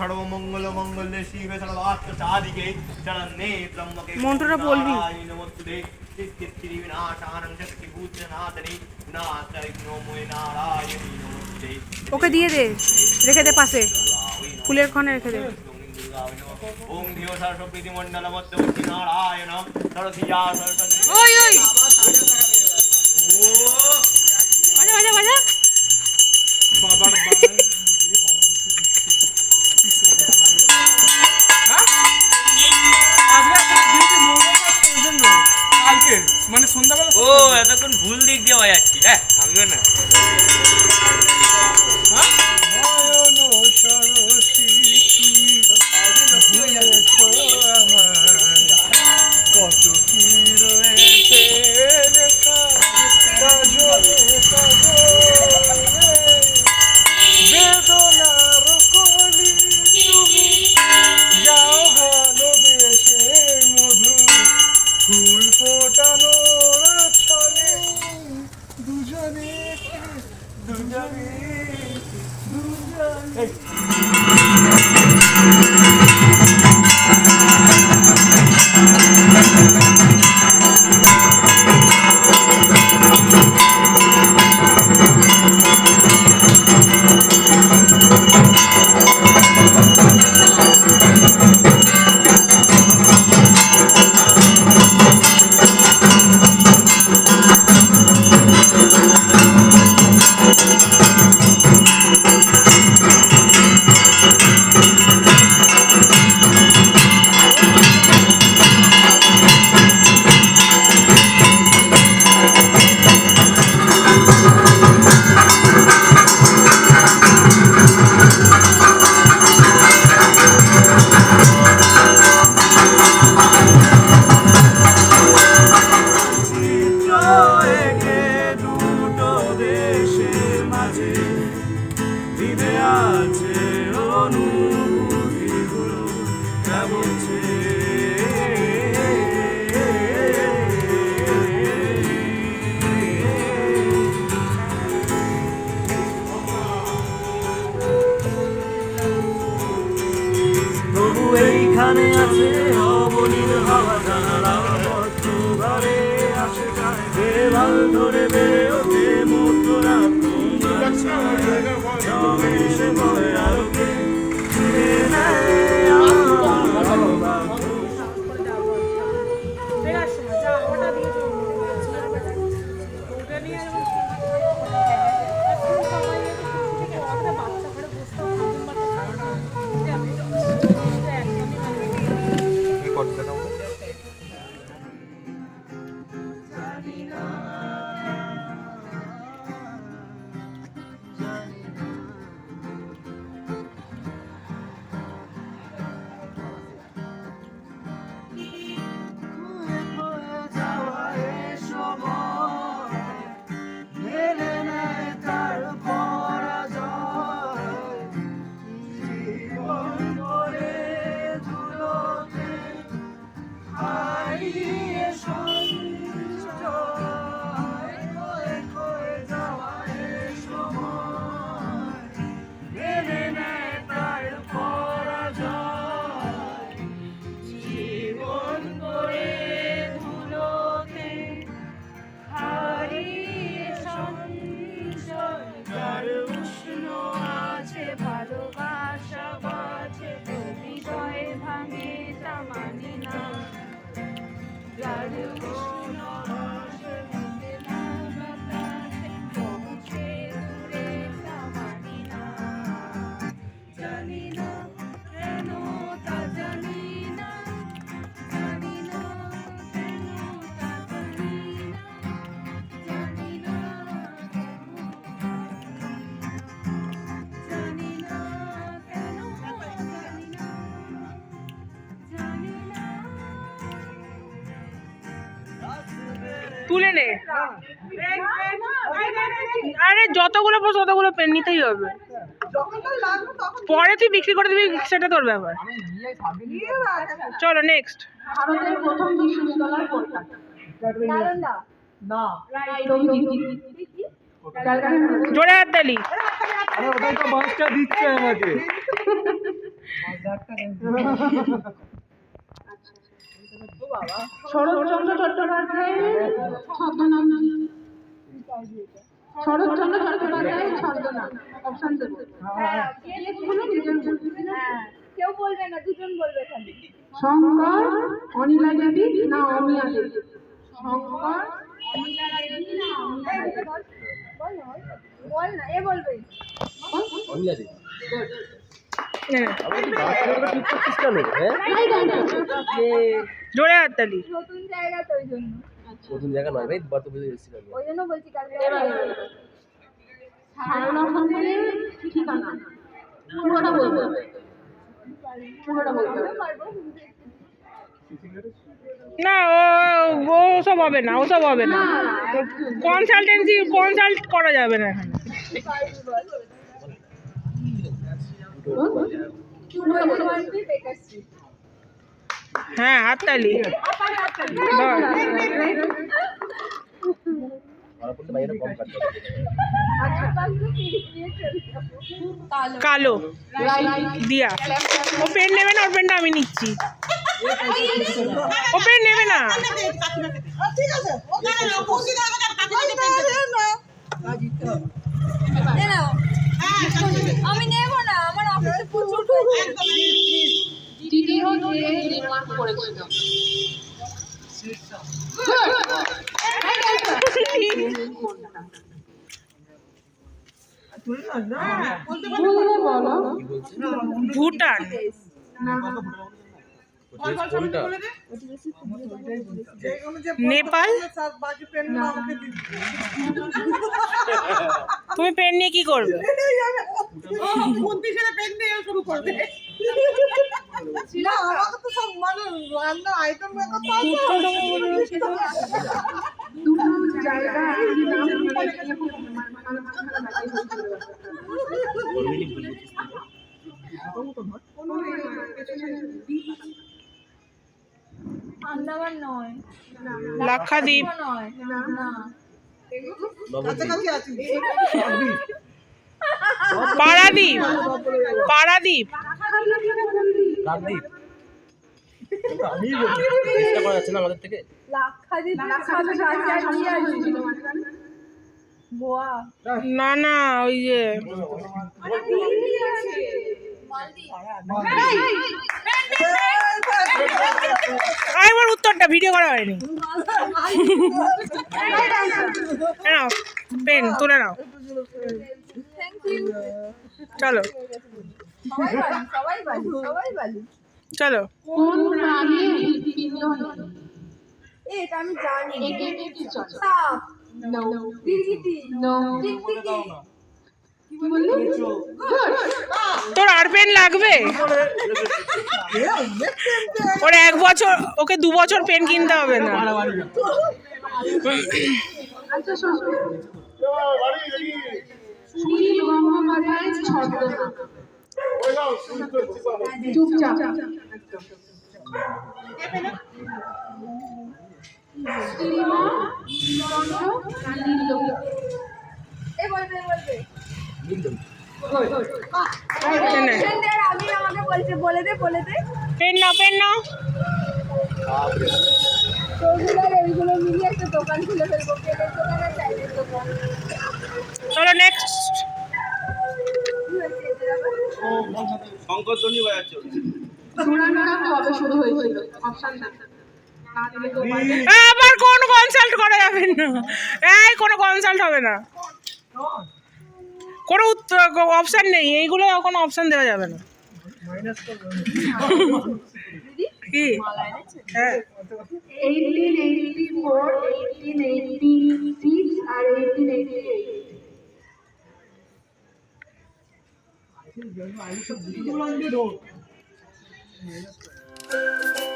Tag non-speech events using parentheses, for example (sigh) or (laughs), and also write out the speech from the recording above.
সর্বমঙ্গল মঙ্গলে শিবে সর্বাত্ম সাধিকে চরণে ত্রম্বকে মন্ত্রটা বলবি। নমস্তুতে চিত্তিরি বিনাশানং শক্তি ভূতনাথনি নাথৈ নমো নারায়ণী নমস্তে। ওকে দিয়ে দে। রেখে দে পাশে। ফুলের ক্ষণে রেখে দে। ওম ধিও সরস্বতী মণ্ডল মধ্যবর্তী নারায়ণ। সরসিয়া সরস্বতী। ওই ওই। হ্যাঁ থামবে না নয়ন দেওয়াল ধরে বেড়ে ওঠে মুদ্রা তোমার ছায়া আলোকে ফিরে তুলে নে। আরে যতগুলো পাস ততগুলো পেন নিতেই হবে। পরে তুই বিক্রি করে দিবি সেটা তোর ব্যাপার। চলো নেক্সট ভারতের প্রথম বিশ্ববিদ্যালয় কোনটা না জোরে হাত তালি। আরে ওটাই তো বাসটা দিচ্ছে আমাকে। (laughs) শরৎচন্দ্র চট্টোপাধ্যায়ের ছদ্মনাম? শরৎচন্দ্র চট্টোপাধ্যায়ের ছদ্মনাম। অপশন দেবো। দুজন বলুন। কেউ বলবে না দুজন বলবে খালি। শঙ্কর অনিলা দেবী না অমিয়া দেবী? শঙ্কর অনিলা দেবী না অমিয়া দেবী? বল না, বল না এ বলবে। জোরে হাততালি নতুন জায়গা তো ওই জন্য নতুন জায়গা নয় ভাই দুবার তো বুঝে এসেছিলাম ওই জন্য বলছি কালকে ঠিকানা পুরোটা বলব পুরোটা বলতে না ও ও সব হবে না ওসব হবে না। কনসালটেন্সি কনসাল্ট করা যাবে না এখানে। হ্যাঁ হাততালি। কাটতে হবে। কালো। দিয়া। ও পেন নেবে না ওর পেনটা আমি নিচ্ছি। ও পেন নেবে না। আমি নেব না। দ্বিতীয় যে নির্মাণ করেছিল। ভুটান। নেপাল? তুমি পেন নিয়ে কি করবে? দুটো জায়গা একই নাম আন্দামান নয়। লাক্ষাদ্বীপ। নয়। না। (laughs) পারাদ্বীপ পারাদ্বীপ করা যাচ্ছে না আমাদের থেকে। না না ওই যে আরেকবার উত্তরটা ভিডিও করা হয়নি। (laughs) পেন তুলে নাও। চলো। সবাই বালি সবাই বালি সবাই বালি চলো। এটা আমি জানি। সাপ. টিকটিকি. তোর আর পেন লাগবে? ওর এক বছর ওকে দু বছর পেন কিনতে হবে না। আচ্ছা শোনো। সুনীল গঙ্গোপাধ্যায়ের ছদ্মনাম। চুপচাপ শ্রীমা নীলকণ্ঠ না নীললোহিত? এ বলবে বলবে আমি আমাকে বলছে বলে দে বলে দে পেন নাও পেন আর এইগুলো মিলিয়ে একটা দোকান খুলে ফেলব দোকান আর চাইনিজ দোকান চলো নেক্সট? শঙ্করধ্বনি বাজাচ্ছে। আবার কোন কনসাল্ট করা যাবে না? এই কোনো কনসাল্ট হবে না। কোনো অপশন নেই। এইগুলো কোনো অপশন দেওয়া যাবে না। কি? হ্যাঁ। 1884, 1886 আর Thank you.